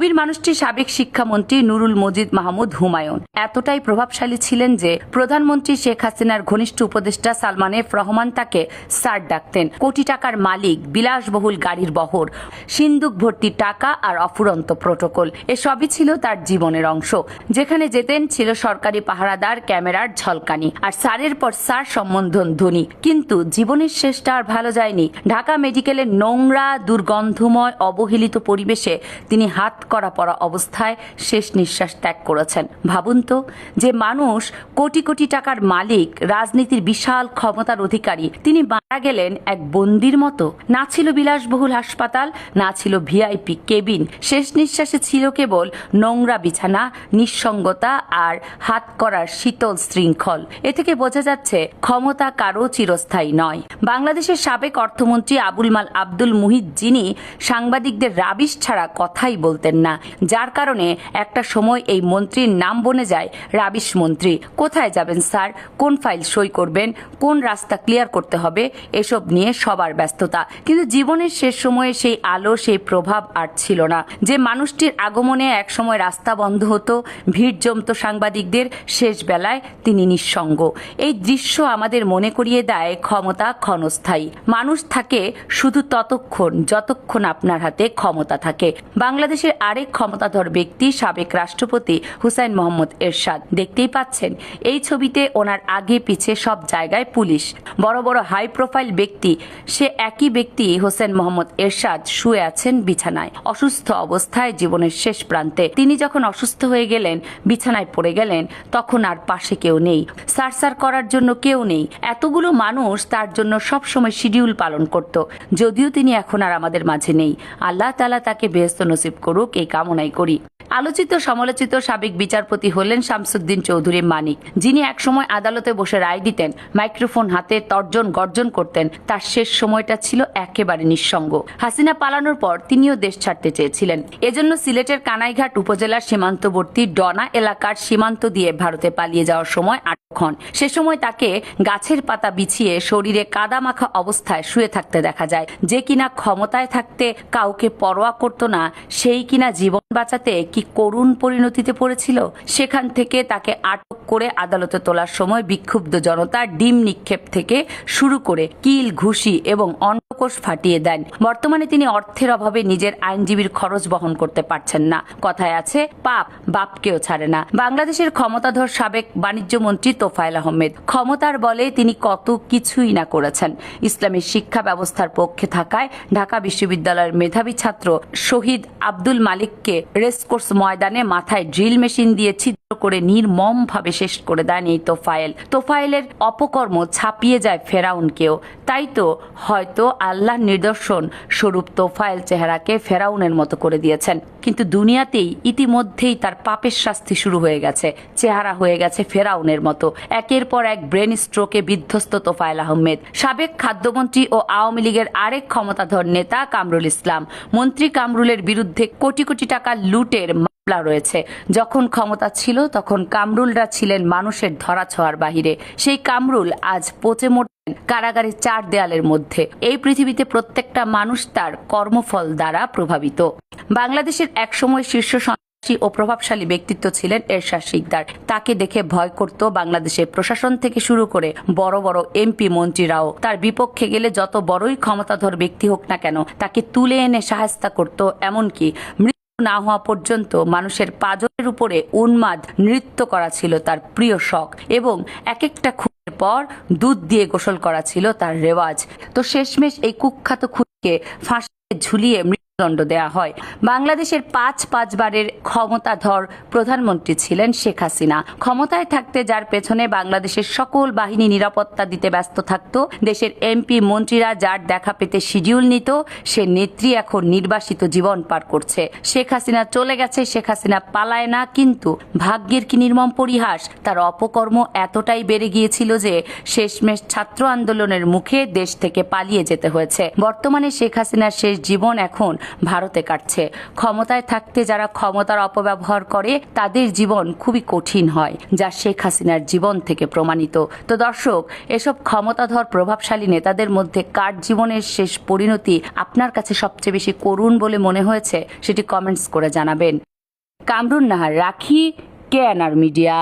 ছবির মানুষটি সাবেক শিক্ষামন্ত্রী নুরুল মজিদ মাহমুদ হুমায়ুন। এতটাই প্রভাবশালী ছিলেন যে প্রধানমন্ত্রী শেখ হাসিনার ঘনিষ্ঠ উপদেষ্টা সালমান এফ রহমান তাকে স্যার ডাকতেন। কোটি টাকার মালিক, বিলাসবহুল গাড়ির বহর সিন্দুক ভর্তি টাকা আর অফুরন্ত প্রোটোকল। এসবই ছিল তার জীবনের অংশ। যেখানে যেতেন ছিল সরকারি পাহারাদার, ক্যামেরার ঝলকানি। আর স্যারের পর স্যার সম্বোধন ধ্বনি। কিন্তু জীবনের শেষটা আর ভালো যায়নি। ঢাকা মেডিকেলের নোংরা, দুর্গন্ধময়, অবহেলিত পরিবেশে তিনি হাত করা পড়া অবস্থায় শেষ নিঃশ্বাস ত্যাগ করেছেন। ভাবুন তো যে মানুষ কোটি কোটি টাকার মালিক, রাজনীতির বিশাল ক্ষমতার অধিকারী, তিনি মারা গেলেন এক বন্দির মতো। না ছিল বিলাসবহুল হাসপাতাল, না ছিল ভিআইপি কেবিন। শেষ নিঃশ্বাসে ছিল কেবল নোংরা বিছানা, নিঃসঙ্গতা আর হাত করার শীতল শৃঙ্খল। এ থেকে বোঝা যাচ্ছে ক্ষমতা কারও চিরস্থায়ী নয়। বাংলাদেশের সাবেক অর্থমন্ত্রী আবুল মাল আব্দুল মুহিত, যিনি সাংবাদিকদের রাবিশ ছাড়া কথাই বলতেন না। যার কারণে একটা সময় এই মন্ত্রীর নাম বনে যায় রাবিশ মন্ত্রী। কোথায় যাবেন, স্যার? কোন ফাইল সই করবেন? কোন রাস্তা ক্লিয়ার করতে হবে? এসব নিয়ে সবার ব্যস্ততা। কিন্তু জীবনের শেষ সময়ে সেই আলো, সেই প্রভাব আর ছিল না। যে মানুষটির আগমনে একসময় রাস্তা বন্ধ হতো, ভিড় জমতো সাংবাদিকদের শেষ বেলায় তিনি নিঃসঙ্গ। এই দৃশ্য আমাদের মনে করিয়ে দেয় ক্ষমতা ক্ষণস্থায়ী। মানুষ থাকে শুধু ততক্ষণ, যতক্ষণ আপনার হাতে ক্ষমতা থাকে। বাংলাদেশের আরেক ক্ষমতাধর ব্যক্তি সাবেক রাষ্ট্রপতি হুসাইন মোহাম্মদ এরশাদ। দেখতেই পাচ্ছেন, এই ছবিতে ওনার আগে পিছে সব জায়গায় পুলিশ। বড় বড় হাই প্রোফাইল ব্যক্তি, সে একই ব্যক্তি হোসেন মোহাম্মদ এরশাদ শুয়ে আছেন বিছানায়। অসুস্থ অবস্থায় জীবনের শেষ প্রান্তে। তিনি যখন অসুস্থ হয়ে গেলেন, বিছানায় পড়ে গেলেন, তখন আর পাশে কেউ নেই। সারসার করার জন্য কেউ নেই। এতগুলো মানুষ তার জন্য সবসময় শিডিউল পালন করত। যদিও তিনি এখন আর আমাদের মাঝে নেই। আল্লাহ তালা তাকে বেহস্ত নসিব করুক এই কামনাই করি। আলোচিত, সমালোচিত সাবেক বিচারপতি হলেন শামসুদ্দিন চৌধুরী মানিক, যিনি একসময় আদালতে বসে রায় দিতেন, মাইক্রোফোন হাতে তর্জন গর্জন করতেন, তার শেষ সময়টা ছিল একেবারে নিঃসঙ্গ। হাসিনা পালানোর পর তিনিও দেশ ছাড়তে চেয়েছিলেন। এজন্য সিলেটের কানাইঘাট উপজেলার সীমান্তবর্তী ডনা এলাকার সীমান্ত দিয়ে ভারতে পালিয়ে যাওয়ার সময় আটক হন। সে সময় তাকে গাছের পাতা বিছিয়ে শরীরে কাদা মাখা অবস্থায় শুয়ে থাকতে দেখা যায়। যে কিনা ক্ষমতায় থাকতে কাউকে পরোয়া করত না, সেই কিনা জীবন বাঁচাতে কি করুণ পরিণতিতে পড়েছিল? সেখান থেকে তাকে আটক করে আদালতে তোলার সময় বিক্ষুব্ধ জনতা ডিম নিক্ষেপ থেকে শুরু করে কিল, ঘুষি এবং অন্নকোষ ফাটিয়ে দেন। বর্তমানে তিনি অর্থের অভাবে নিজের আইনজীবীর খরচ বহন করতে পারছেন না। কথায় আছে, পাপ বাপকেও ছাড়ে না। বাংলাদেশের ক্ষমতাধর সাবেক বাণিজ্য মন্ত্রী তোফায়েল আহমেদ ক্ষমতার বলে তিনি কত কিছুই না করেছেন। ইসলামী শিক্ষা ব্যবস্থার পক্ষে থাকায় ঢাকা বিশ্ববিদ্যালয়ের মেধাবী ছাত্র শহীদ আব্দুল মালিককে রেসকোর্স ময়দানে মাথায় ড্রিল মেশিন দিয়ে ছিদ্র করে নির্মম ভাবে শেষ করে দেন এই তোফায়েল। তোফায়েলের অপকর্ম ছাপিয়ে যায় ফেরাউনকেও। তাই তো হয়তো আল্লাহর নিদর্শন স্বরূপ তোফায়েল চেহারাকে ফেরাউনের মতো করে দিয়েছেন। কিন্তু দুনিয়াতেই ইতিমধ্যেই তার পাপের শাস্তি শুরু হয়ে গেছে। চেহারা হয়ে গেছে ফেরাউনের মতো। একের পর এক ব্রেন স্ট্রোকে বিধ্বস্ত তোফায়েল আহমেদ। সাবেক খাদ্যমন্ত্রী ও আওয়ামী লীগের আরেক ক্ষমতাধর নেতা কামরুল ইসলাম। মন্ত্রী কামরুলের বিরুদ্ধে কোটি কোটি টাকা লুটের মামলা রয়েছে। যখন ক্ষমতা ছিল, তখন কামরুলরা ছিলেন মানুষের ধরাছোঁয়ার বাহিরে। সেই কামরুল আজ পচে মরতেন কারাগারের চার দেয়ালের মধ্যে। এই পৃথিবীতে প্রত্যেকটা মানুষ তার কর্মফল দ্বারা প্রভাবিত। বাংলাদেশের একসময় শীর্ষ সন্ত্রাসী ও প্রভাবশালী ব্যক্তিত্ব ছিলেন এরশাদ শিকদার। তাকে দেখে ভয় করত বাংলাদেশের প্রশাসন থেকে শুরু করে বড় বড় এমপি মন্ত্রীরাও। তার বিপক্ষে গেলে যত বড়ই ক্ষমতাধর ব্যক্তি হোক না কেন, তাকে তুলে এনে সাহায্য করত এমনকি না হওয়া পর্যন্ত মানুষের পাজরের উপরে উন্মাদ নৃত্য করা ছিল তার প্রিয় শখ এবং এক একটা খুনের পর দুধ দিয়ে গোসল করা ছিল তার রেওয়াজ। তো শেষমেশ এই কুখ্যাত খুনকে ফাঁসিতে ঝুলিয়ে মৃত্যুদণ্ড দেওয়া হয়। বাংলাদেশের পাঁচ পাঁচবারের ক্ষমতাধর প্রধানমন্ত্রী ছিলেন শেখ হাসিনা। ক্ষমতায় থাকতে যার পেছনে বাংলাদেশের সকল বাহিনী নিরাপত্তা দিতে ব্যস্ত থাকত, দেশের এমপি মন্ত্রীরা যার দেখা পেতে শিডিউল নিত, সে নেত্রী এখন নির্বাসিত জীবন পার করছে। শেখ হাসিনা চলে গেছে, শেখ হাসিনা পালায় না, কিন্তু ভাগ্যের কি নির্মম পরিহাস, তার অপকর্ম এতটাই বেড়ে গিয়েছিল যে শেষমেশ ছাত্র আন্দোলনের মুখে দেশ থেকে পালিয়ে যেতে হয়েছে। বর্তমানে শেখ হাসিনার শেষ জীবন এখন ভারতে কাটছে। ক্ষমতায় থাকতে যারা ক্ষমতার অপব্যবহার করে, তাদের জীবন খুবই কঠিন হয়, যা শেখ হাসিনার জীবন থেকে প্রমাণিত। তো দর্শক, এসব ক্ষমতাধর প্রভাবশালী নেতাদের মধ্যে কার জীবনের শেষ পরিণতি আপনার কাছে সবচেয়ে বেশি করুণ বলে মনে হয়েছে, সেটি কমেন্টস করে জানাবেন। কামরুন নাহার, রাখি কেএনআর মিডিয়া।